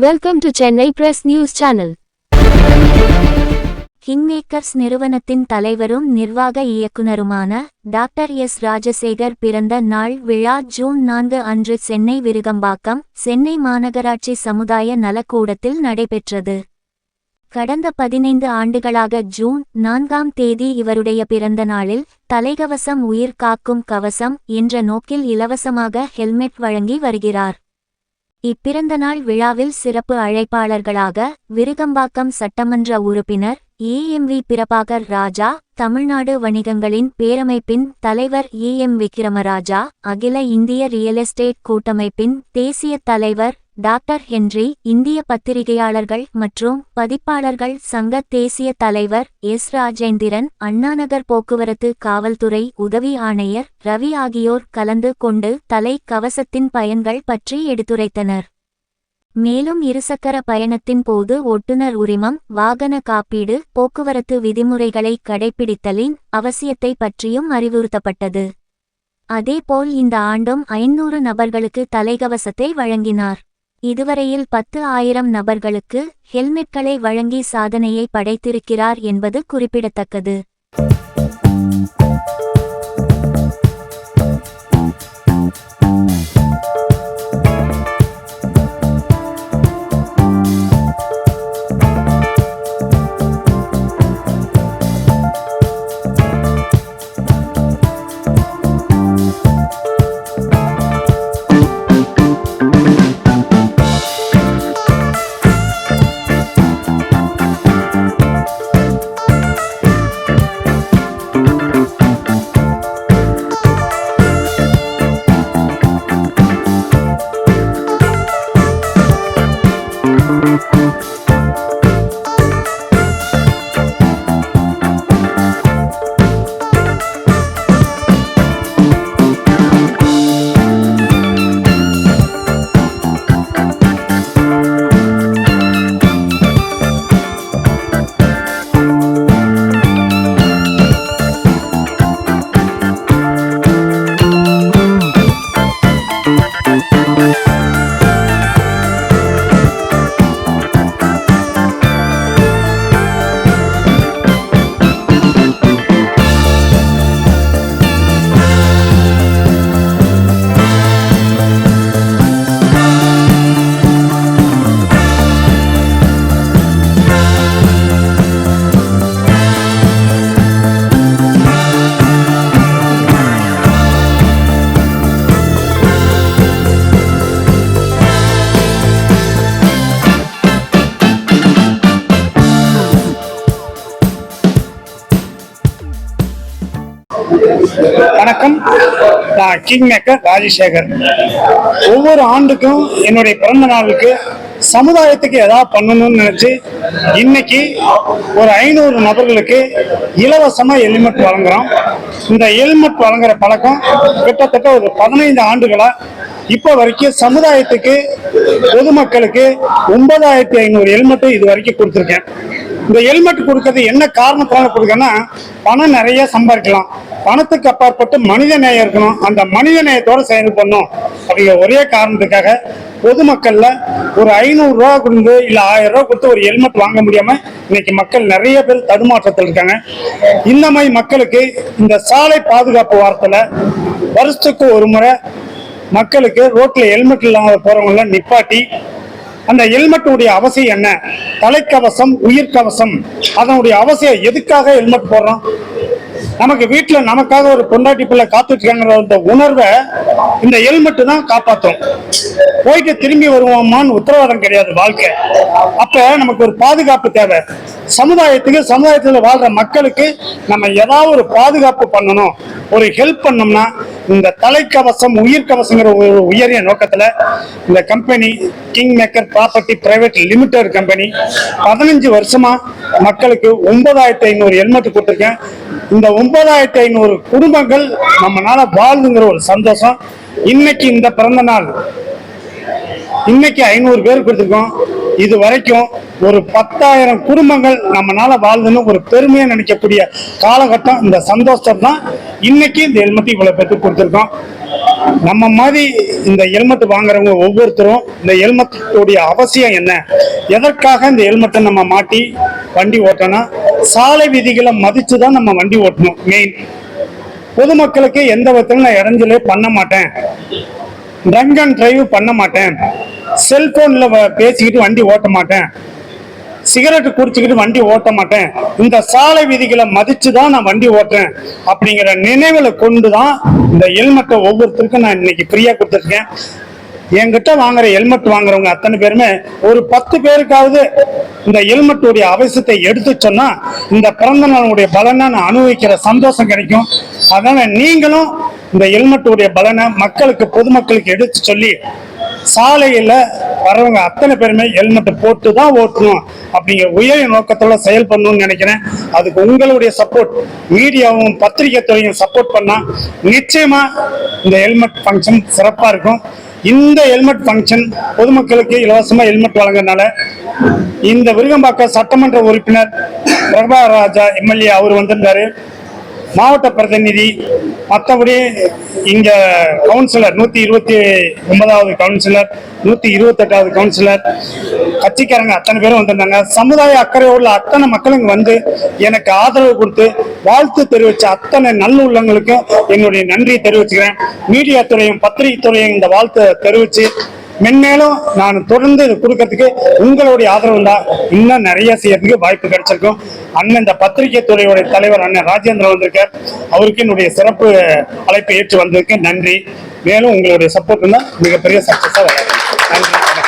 Welcome to Chennai press news channel kingmakers நிறுவனத்தின் தலைவரும் நிர்வாக இயக்குனருமான டாக்டர் எஸ் ராஜசேகர் பிறந்த நாள் விழா ஜூன் நான்கு அன்று சென்னை விருகம்பாக்கம் சென்னை மாநகராட்சி சமுதாய நலக்கூடத்தில் நடைபெற்றது. கடந்த பதினைந்து ஆண்டுகளாக ஜூன் நான்காம் தேதி இவருடைய பிறந்த நாளில் தலைகவசம் உயிர் காக்கும் கவசம் என்ற நோக்கில் இலவசமாக ஹெல்மெட் வழங்கி வருகிறார். இப்பிறந்த நாள் விழாவில் சிறப்பு அழைப்பாளர்களாக விருகம்பாக்கம் சட்டமன்ற உறுப்பினர் ஏஎம்வி பிரபாகர் ராஜா தமிழ்நாடு வணிகங்களின் பேரமைப்பின் தலைவர் ஏஎம் விக்கிரமராஜா அகில இந்திய ரியல் எஸ்டேட் கூட்டமைப்பின் தேசிய தலைவர் டாக்டர் ஹென்றி இந்திய பத்திரிகையாளர்கள் மற்றும் பதிப்பாளர்கள் சங்க தேசிய தலைவர் எஸ் ராஜேந்திரன் அண்ணாநகர் போக்குவரத்து காவல்துறை உதவி ஆணையர் ரவி ஆகியோர் கலந்து கொண்டு தலை கவசத்தின் பயன்கள் பற்றி எடுத்துரைத்தனர். மேலும் இருசக்கர பயணத்தின் போது ஒட்டுநர் உரிமம் வாகன காப்பீடு போக்குவரத்து விதிமுறைகளை கடைபிடித்தலின் அவசியத்தை பற்றியும் அறிவுறுத்தப்பட்டது. அதேபோல் இந்த ஆண்டும் ஐநூறு நபர்களுக்கு தலைகவசத்தை வழங்கினார். இதுவரையில் பத்து ஆயிரம் நபர்களுக்கு ஹெல்மெட்களை வழங்கி சாதனையை படைத்திருக்கிறார் என்பது குறிப்பிடத்தக்கது. வணக்கம். நான் கிங் மேக்கர் ராஜசேகர். ஒவ்வொரு ஆண்டுக்கும் என்னுடைய பிறந்த நாளுக்கு சமுதாயத்துக்கு ஏதாவது பண்ணணும்னு நினைச்சு இன்னைக்கு ஒரு ஐநூறு நபர்களுக்கு இலவசமாக ஹெல்மெட் வழங்குறோம். இந்த ஹெல்மெட் வழங்குற பழக்கம் கிட்டத்தட்ட ஒரு பதினைந்து ஆண்டுகளா இப்போ வரைக்கும் சமுதாயத்துக்கு பொதுமக்களுக்கு ஒன்பதாயிரத்தி ஐநூறு ஹெல்மெட்டு இது வரைக்கும் கொடுத்துருக்கேன். இந்த ஹெல்மெட் கொடுக்கறது என்ன காரணத்தால கொடுக்கன்னா பணம் நிறைய சம்பாதிக்கலாம். பணத்துக்கு அப்பாற்பட்டு மனித நேயம் இருக்கணும். அந்த மனித நேயத்தோட செயல் பண்ணும் அப்படிங்கிற ஒரே காரணத்துக்காக பொதுமக்கள்ல ஒரு ஐநூறு ரூபா கொடுத்து இல்ல ஆயிரம் ரூபா கொடுத்து ஒரு ஹெல்மெட் வாங்க முடியாம இன்னைக்கு மக்கள் நிறைய பேர் தடுமாற்றத்தில் இருக்காங்க. இந்த மாதிரி மக்களுக்கு இந்த சாலை பாதுகாப்பு வாரத்துல வருஷத்துக்கு ஒரு முறை மக்களுக்கு ரோட்ல ஹெல்மெட் இல்லாம போறவங்கள நிப்பாட்டி அந்த ஹெல்மெட்டுடைய அவசியம் என்ன? தலைக்கவசம் உயிர்கவசம் அதனுடைய அவசியம் எதுக்காக ஹெல்மெட் போடுறோம்? நமக்கு வீட்டுல நமக்காக ஒரு பொண்டாட்டி பிள்ளை காத்துட்டு இருக்காங்கிற அந்த உணர்வை இந்த ஹெல்மெட் தான் காப்பாத்தும். போயிட்டு திரும்பி வருவோமான்னு உத்தரவாதம் கிடையாது வாழ்க்கை. அப்ப நமக்கு ஒரு பாதுகாப்பு தேவை. சமுதாயத்துக்கு சமுதாயத்துல வாழ்ற மக்களுக்கு நம்ம ஏதாவது ஒரு பாதுகாப்பு பண்ணணும். ஒரு ஹெல்ப் பண்ணோம்னா இந்த தலைக்கவசம் உயிர்கவசங்கிற ஒரு உயரிய நோக்கத்துல இந்த company king maker property private limited company பதினஞ்சு வருஷமா மக்களுக்கு ஒன்பதாயிரத்தி ஐநூறு ஹெல்மெட் கொடுத்துருக்கேன். இந்த ஒன்பதாயிரத்தி ஐநூறு குடும்பங்கள் நம்மனால வாழ்ந்துங்கிற ஒரு சந்தோஷம். இன்னைக்கு இந்த பிறந்த நாள். இன்னைக்கு ஐநூறு பேர் கொடுத்துருக்கோம். இது வரைக்கும் ஒரு பத்தாயிரம் குடும்பங்கள் நம்மனால வாழ்ந்துன்னு ஒரு பெருமையா நினைக்கக்கூடிய காலகட்டம் இந்த சந்தோஷம் தான் இன்னைக்கு இந்த ஹெல்மெட் இவ்வளவு பேருக்கு கொடுத்துருக்கோம். நம்ம மாதிரி இந்த ஹெல்மெட் வாங்குறவங்க ஒவ்வொருத்தரும் இந்த ஹெல்மெட்டுடைய அவசியம் என்ன? எதற்காக இந்த ஹெல்மெட்டை நம்ம மாட்டி வண்டி ஓட்டணும்? சாலை விதிகளை மதிச்சு தான் நம்ம வண்டி ஓட்டணும். மெயின் பொதுமக்களுக்கு எந்த விதத்திலும் நான் இடைஞ்சலே பண்ண மாட்டேன். ட்ரங்க் அண்ட் டிரைவ் பண்ண மாட்டேன். செல்போன்ல பேசிக்கிட்டு வண்டி ஓட்ட மாட்டேன். சிகரெட் குடிச்சுக்கிட்டு வண்டி ஓட்ட மாட்டேன். இந்த சாலை விதிகளை மதிச்சு தான் நான் வண்டி ஓட்டுறேன். அப்படிங்கிற நினைவுல கொண்டு தான் இந்த ஹெல்மெட்டை ஒவ்வொருத்தருக்கும் நான் இன்னைக்கு ஃப்ரீயா கொடுத்துருக்கேன். என்கிட்ட வாங்குற ஹெல்மெட் வாங்குறவங்க அத்தனை பேருமே ஒரு பத்து பேருக்காவது இந்த ஹெல்மெட்டுடைய அவசியத்தை எடுத்து சொன்னா இந்த பிறந்த நாளுடைய பலனை நான் அனுபவிக்கிற சந்தோஷம் கிடைக்கும். அதனால நீங்களும் இந்த ஹெல்மெட்டுடைய பலனை மக்களுக்கு பொதுமக்களுக்கு எடுத்து சொல்லி சாலையில வரவங்க அத்தனை பேருமே ஹெல்மெட் போட்டு தான் ஓட்டணும் அப்படிங்கிற உயரிய நோக்கத்தோட செயல்படணும்னு நினைக்கிறேன். அதுக்கு உங்களுடைய சப்போர்ட் மீடியாவும் பத்திரிகை துறையும் சப்போர்ட் பண்ணா நிச்சயமா இந்த ஹெல்மெட் ஃபங்க்ஷன் சிறப்பா இருக்கும். இந்த ஹெல்மெட் ஃபங்க்ஷன் பொதுமக்களுக்கு இலவசமா ஹெல்மெட் வழங்குறதுனால இந்த விருகம்பாக்கம் சட்டமன்ற உறுப்பினர் பிரபாகர் ராஜா எம்எல்ஏ அவர் வந்திருந்தாரு. மாவட்ட பிரதிநிதி மற்றபடி இங்க கவுன்சிலர் நூத்தி இருபத்தி ஒன்பதாவது கவுன்சிலர் நூத்தி இருபத்தி எட்டாவது கவுன்சிலர் கட்சிக்காரங்க அத்தனை பேரும் வந்திருந்தாங்க. சமுதாய அக்கறை உள்ள அத்தனை மக்களும் வந்து எனக்கு ஆதரவு கொடுத்து வாழ்த்து தெரிவித்த அத்தனை நல்லுள்ளங்களுக்கும் என்னுடைய நன்றியை தெரிவிச்சுக்கிறேன். மீடியா துறையும் பத்திரிகை துறையும் இந்த வாழ்த்து தெரிவித்து மென்மேலும் நான் தொடர்ந்து கொடுக்கறதுக்கு உங்களுடைய ஆதரவு தான். இன்னும் நிறைய செய்யறதுக்கு வாய்ப்பு கிடைச்சிருக்கும். அண்ணன் இந்த பத்திரிகை துறையுடைய தலைவர் அண்ணன் ராஜேந்திரன் வந்திருக்கார். அவருக்கு என்னுடைய சிறப்பு அழைப்பை ஏற்று வந்ததுக்கு நன்றி. மேலும் உங்களுடைய சப்போர்ட் தான் மிகப்பெரிய சக்சஸா வரும். நன்றி.